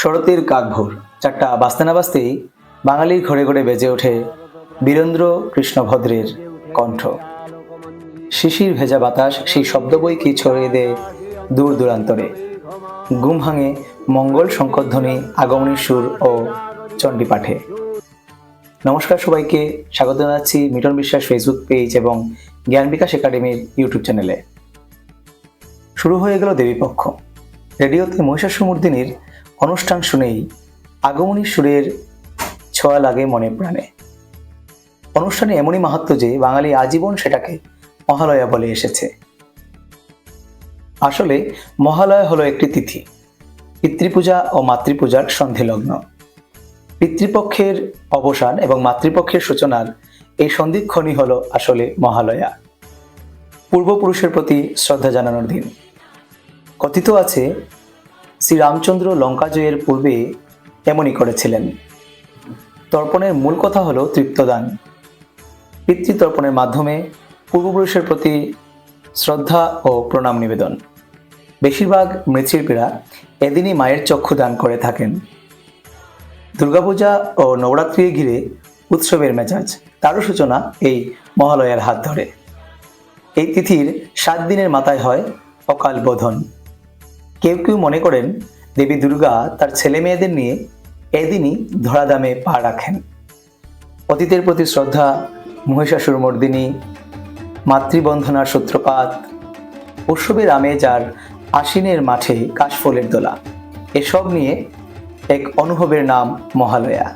শরতের কাকভোর। চারটা বাঁচতে না বাঁচতেই বাঙালির ঘরে ঘরে বেজে ওঠে বীরেন্দ্র কৃষ্ণভদ্রের কণ্ঠ। শিশির ভেজা বাতাস, সেই শব্দ বইকে ছড়িয়ে দেয় দূর দূরান্তরে। ঘুম ভাঙে মঙ্গল শঙ্করধ্বনি, আগমনের সুর ও চণ্ডী পাঠে নমস্কার সবাইকে, স্বাগত জানাচ্ছি মিটন বিশ্বাস ফেসবুক পেজ এবং জ্ঞান বিকাশ একাডেমির ইউটিউব চ্যানেলে শুরু হয়ে গেল দেবীপক্ষ। রেডিওতে মহিষাসুমর্দিনীর অনুষ্ঠান শুনেই আগমনী সুরের ছোঁয়া লাগে মনে প্রাণে। অনুষ্ঠানে এমনই মাহাত্ম যে বাঙালি আজীবন সেটাকে মহালয়া বলে এসেছে। আসলে মহালয়া হলো একটি তিথি, পিতৃপূজা ও মাতৃপূজার সন্ধি লগ্ন পিতৃপক্ষের অবসান এবং মাতৃপক্ষের সূচনার এই সন্ধিক্ষণই হলো আসলে মহালয়া। পূর্বপুরুষের প্রতি শ্রদ্ধা জানানোর দিন। কথিত আছে শ্রীরামচন্দ্র লঙ্কা জয়ের পূর্বে এমনই করেছিলেন। তর্পণের মূল কথা হলো তৃপ্তদান। পিতৃতর্পণের মাধ্যমে পূর্বপুরুষের প্রতি শ্রদ্ধা ও প্রণাম নিবেদন। বেশিরভাগ মৃৎশিল্পীরা এদিনই মায়ের চক্ষু দান করে থাকেন। দুর্গাপূজা ও নবরাত্রি ঘিরে উৎসবের মেজাজ, তারও সূচনা এই মহালয়ার হাত ধরে। এই তিথির সাত দিনের মাথায় হয় অকাল বোধন। কেউ কেউ মনে করেন দেবী দুর্গা তার ছেলে মেয়েদের নিয়ে এদিনই ধরাধামে পা রাখেন। অতীতের প্রতি শ্রদ্ধা, মহিষাসুর মর্দিনী, মাতৃবন্ধনার সূত্রপাত উৎসবের আমেজ আর আশ্বিনের মাঠে কাশফুলের দোলা, এসব নিয়ে এক অনুভবের নাম মহালয়া।